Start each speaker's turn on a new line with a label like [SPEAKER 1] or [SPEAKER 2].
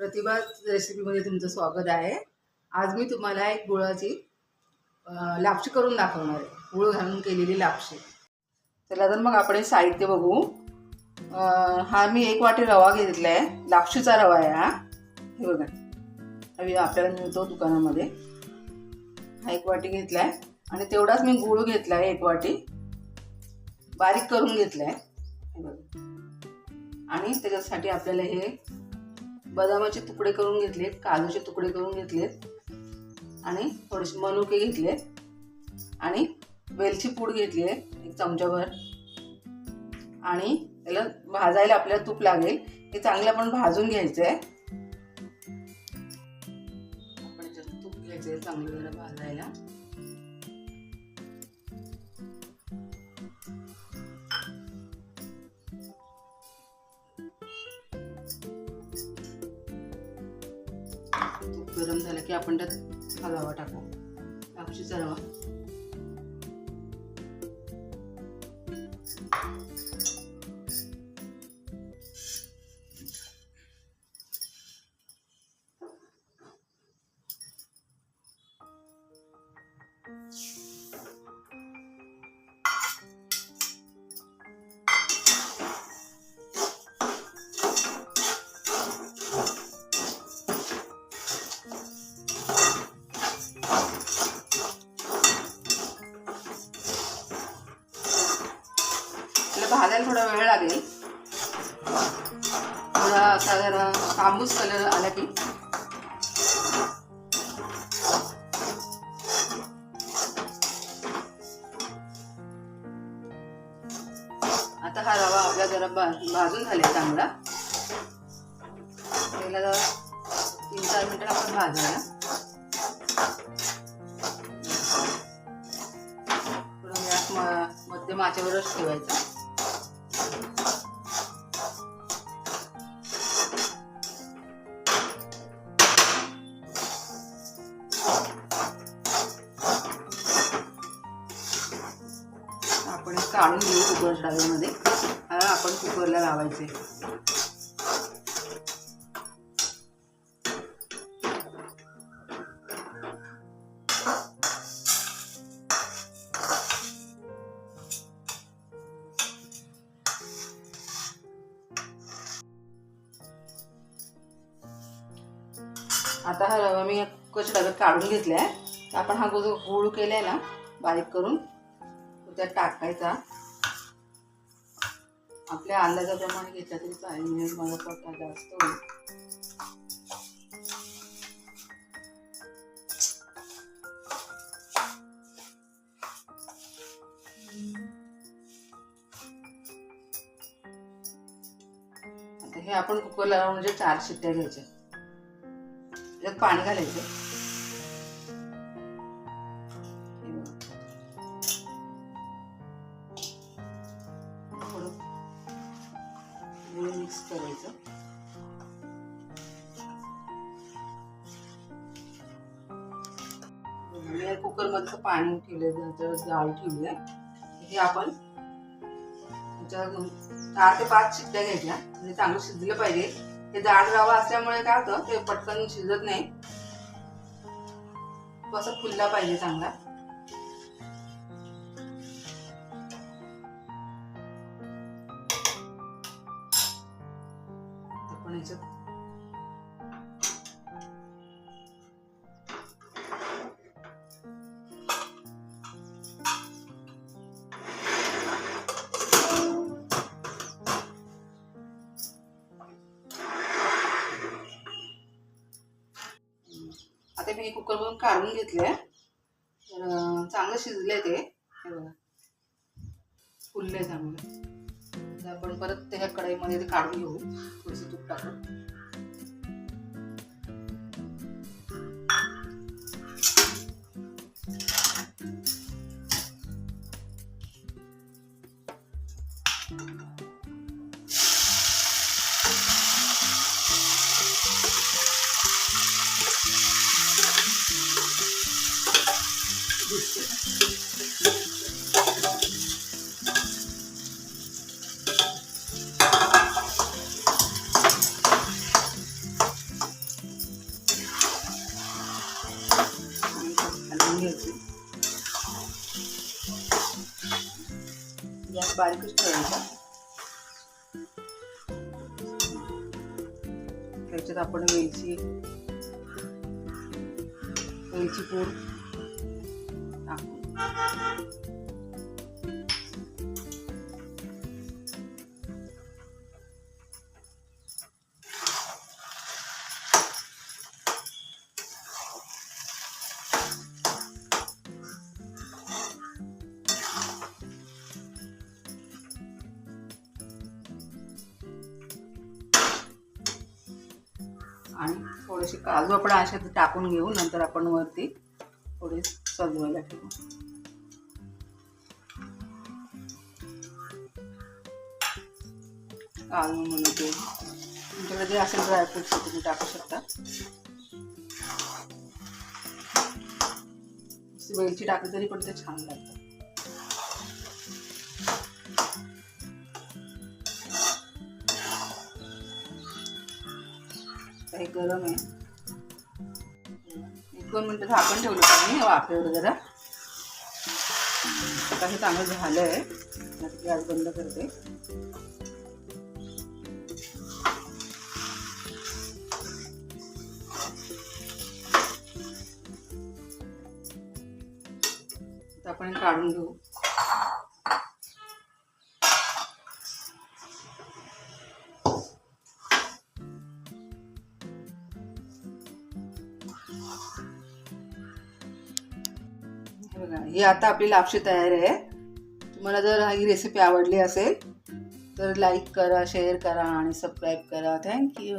[SPEAKER 1] प्रतिभा रेसिपीमध्ये तुमचं स्वागत आहे. आज मी तुम्हाला एक गुळाची लापशी करून दाखवणार आहे. गुळ घालून केलेली लापशी. चला तर मग आपण हे साहित्य बघू. हा मी एक वाटी रवा घेतला आहे लापशीचा रवा आहे हा. हे बघा. हवी आपल्याला मिळतो दुकानामध्ये. हा एक वाटी घेतला आहे आणि तेवढाच मी गुळ घेतला आहे एक वाटी. बारीक करून घेतला आहे हे बघा. आणि त्याच्यासाठी आपल्याला हे बदामाचे तुकडे करून घेतलेत काजूचे तुकडे करून घेतलेत आणि थोडेसे मनुके घेतले आणि वेलची पूड घेतली आहे एक चमच्याभर आणि त्याला भाजायला आपल्याला तूप लागेल. हे चांगलं आपण भाजून घ्यायचं आहे आपण तूप घ्यायचं आहे चांगलं भाजायला. तूप गरम झालं की आपण त्यात हलावा टाकू. लापशीचा रवा थोडा वेळ लागेल. थोडा असा जरा तांबूस कलर आला की. आता हा रवा आपला जरा भा- भाजून झाला चांगला. त्याला जरा तीन चार मिनिटं आपण भाजूया. थोडा गॅस मध्यम आचेवरच ठेवायचा. काढून घेऊ कुकर डब्यामध्ये आपण कुकरला लावायचे आता हा रवा मी कुकरच्या डब्यात काढून घेतलाय. आपण हा जो गूळ केलाय ना बारीक करून त्यात टाकायचा? आपल्या अंदाजा प्रमाणे घेतला तरी चालेल. म्हणजे मला पट्टा जास्त होईल. आता हे आपण कुकरला लावून म्हणजे चार शिट्ट्या घ्यायच्या. त्याच्यात पाणी घालायचं. मी पाणी ठेवलं त्याच्यावर जाळ ठेवलं हे आपण चार ते पाच शिट्ट्या घ्यायच्या. म्हणजे चांगलं शिजलं पाहिजे. हे जाड रवा असल्यामुळे काय होतं ते पटकन शिजत नाही. तो असा फुलला पाहिजे चांगला. आपण याच्यात मी कुकरमधून काढून घेतले. तर चांगलं शिजले ते. फुलले चांगले. आपण परत त्या कढईमध्ये ते काढून घेऊ. थोडंसं तूप टाकून. गॅस बारीकच ठेवायचा. त्याच्यात आपण वेलची वेलची पूड आणि थोडेसे काजू आपण असे टाकून घेऊ नंतर आपण वरती थोडे सजवायला ठेवू. काजू म्हणते तुमच्याकडे जे असेल ड्रायफ्रुट्स तुम्ही टाकू शकता. वेलची टाकली तरी पण ते छान लागतं काही गरम आहे. एक दोन मिनटं झाकण ठेवलं होतं वाफेवर जरा आता हे चांगलं झालं आहे गॅस बंद करते. आपण काढून घेऊ. हे बघा ही आता आपली लापशी तयार आहे. तुम्हाला जर ही रेसिपी आवडली असेल तर लाईक करा शेअर करा आणि सबस्क्राईब करा. थँक्यू